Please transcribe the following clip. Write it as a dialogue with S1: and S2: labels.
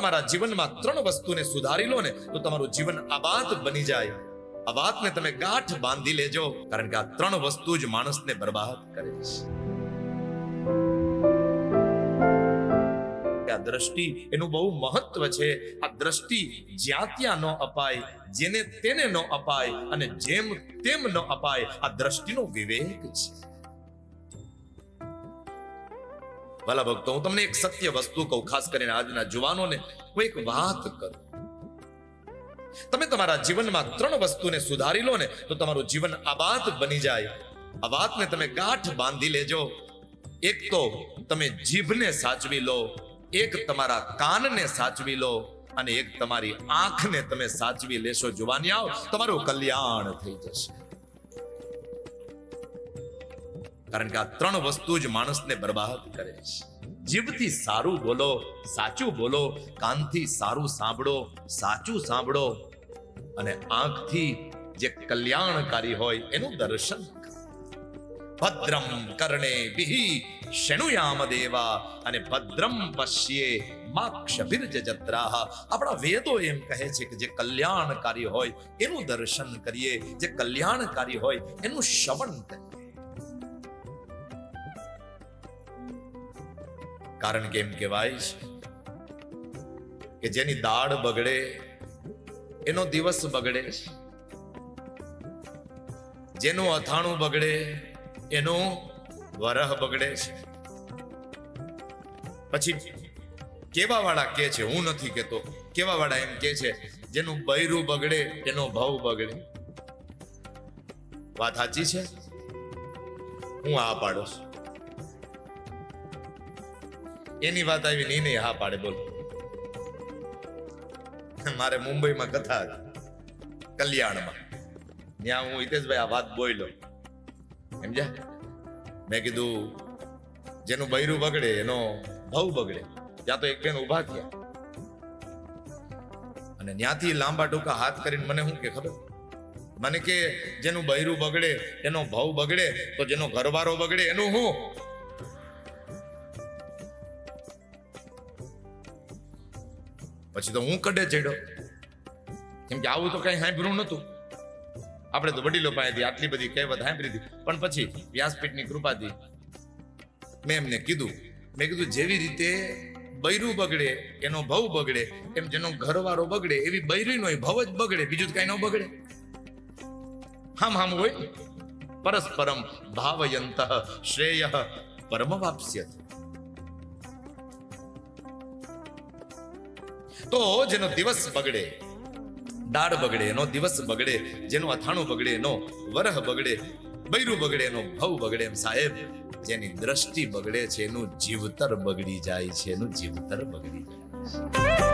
S1: તમારા જીવનમાં ત્રણ વસ્તુને સુધારી લો ને, તો તમારું જીવન આબાદ બની જાય. આ વાતને તમે ગાંઠ બાંધી લેજો, કારણ કે આ ત્રણ વસ્તુ જ માણસને બરબાદ કરે છે. આ દ્રષ્ટિ એનું બહુ મહત્વ છે. આ દ્રષ્ટિ જ્યાં ત્યાં ન અપાય, જેને તેને ન અપાય અને જેમ તેમ ન અપાય, આ દ્રષ્ટિનો વિવેક છે. ભલા ભક્તો, હું તમને એક સત્ય વસ્તુ કહું, ખાસ કરીને આજના જુવાનોને, હું એક વાત કરું. તમે તમારા જીવનમાં ત્રણ વસ્તુને સુધારી લો ને, તો તમારું જીવન આબાદ બની જાય. આ વાતને તમે ગાંઠ બાંધી લેજો. એક તો તમે જીભને સાચવી લો, એક તમારા કાનને સાચવી લો, અને એક તમારી આંખને તમે સાચવી લેશો. જુવાની આવ તમારું કલ્યાણ થઈ જશે. કારણ કે આ ત્રણ વસ્તુ જ માણસને બરબાદ કરે છે. જીભથી સારું બોલો, સાચું બોલો, કાનથી સારું સાંભળો, સાચું સાંભળો અને આંખથી જે કલ્યાણકારી હોય એનું દર્શન ભદ્રમ કરણે વિહી શેણુયામ દેવા અને ભદ્રમ પશ્યે માક્ષભિર્જ જત્રાહ. આપણા વેદો એમ કહે છે કે જે કલ્યાણકારી હોય એનું દર્શન કરીએ, જે કલ્યાણકારી હોય એનું શ્રવણ કરીએ. કારણ કે એમ કહેવાય છે કે જેની દાળ બગડે, એનો દિવસ બગડે છે જેનું અથાણું બગડે, એનું વરહ બગડે છે. પછી કેવા વાળા કે છે, હું નથી કેતો કેવા વાળા એમ કે છે, જેનું બૈરું બગડે એનો ભાવ બગડે. વાત સાચી છે? હું આ પાડો છું. એની વાત આવી નહીં નહીં હા પાડે, બોલ. મારે મુંબઈમાં કથા કલ્યાણમાં. ત્યાં હું હિતેશભાઈ આ વાત બોલ્યો. સમજ્યા? મેં કીધું, જેનું બૈરું બગડે, એનો ભાવ બગડે. ત્યાં તો એક બેન ઊભા થયા. અને ત્યાંથી લાંબા ટૂંકા હાથ કરીને મને શું કે ખબર? મને કે, જેનું બૈરું બગડે, એનો ભાવ બગડે, તો જેનો ઘરવાળો બગડે, એનું શું? પછી તો હું કડે ચડ્યો. કેમ કે આવું તો કઈ સાંભળ્યું નતું આપણે તો વડીલો પાસેથી આટલી બધી કહેવત સાંભળી હતી. પણ પછી વ્યાસપીઠની કૃપાથી મેં એમને કીધું. મેં કીધું, જેવી રીતે બૈરું બગડે, એનો ભવ બગડે, એમ જેનો ઘરવાળો બગડે, એવી બૈરીનો ભવ જ બગડે, બીજું જ કઈ ન બગડે. હામ હામ હોય. પરસ્પરમ ભાવયંત શ્રેય પરમ વાપ્સ્યત તો જેનો દિવસ બગડે. દાળ બગડે, એનો દિવસ બગડે, જેનું અથાણું બગડે, એનો વરહ બગડે, બૈરું બગડે, એનો ભવ બગડે એમ સાહેબ, જેની દ્રષ્ટિ બગડે છે એનું જીવતર બગડી જાય છે, એનું જીવતર બગડી જાય છે.